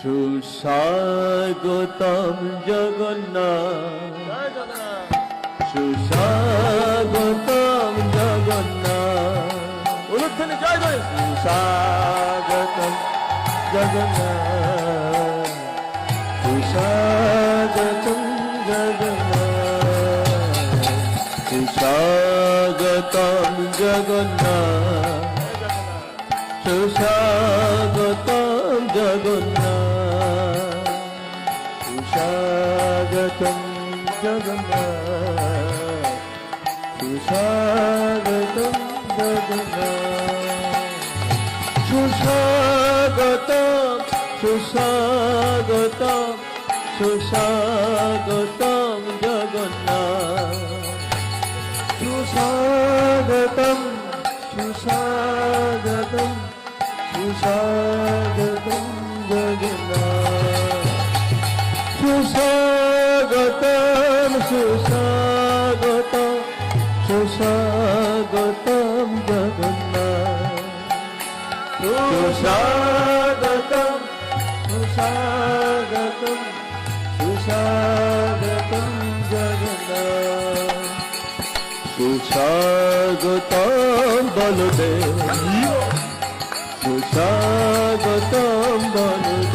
সুস্বাগতম জগন্নাথ। সুস্বাগতম জগন্নাথ। উলুধ্বনি জয় জয়। সুস্বাগতম জগন্নাথ। সুস্বাগতম জগন্নাথ। সুস্বাগতম জগন্নাথ। সুস্বাগতম সুস্বাগতম জগন্নাথ সুস্বাগতম জগন্নাথ সুস্বাগতম সুস্বাগতম সুস্বাগতম জগন্নাথ সুস্বাগতম সুস্বাগতম সুস্বাগতম জগন্নাথ সুস্বাগতম সুস্বাগতম সুস্বাগতম জগন্নাথ। সুস্বাগতম সুস্বাগতম সুস্বাগতম জগন্নাথ। সুস্বাগতম বলদেব। সুস্বাগতম বলদেব।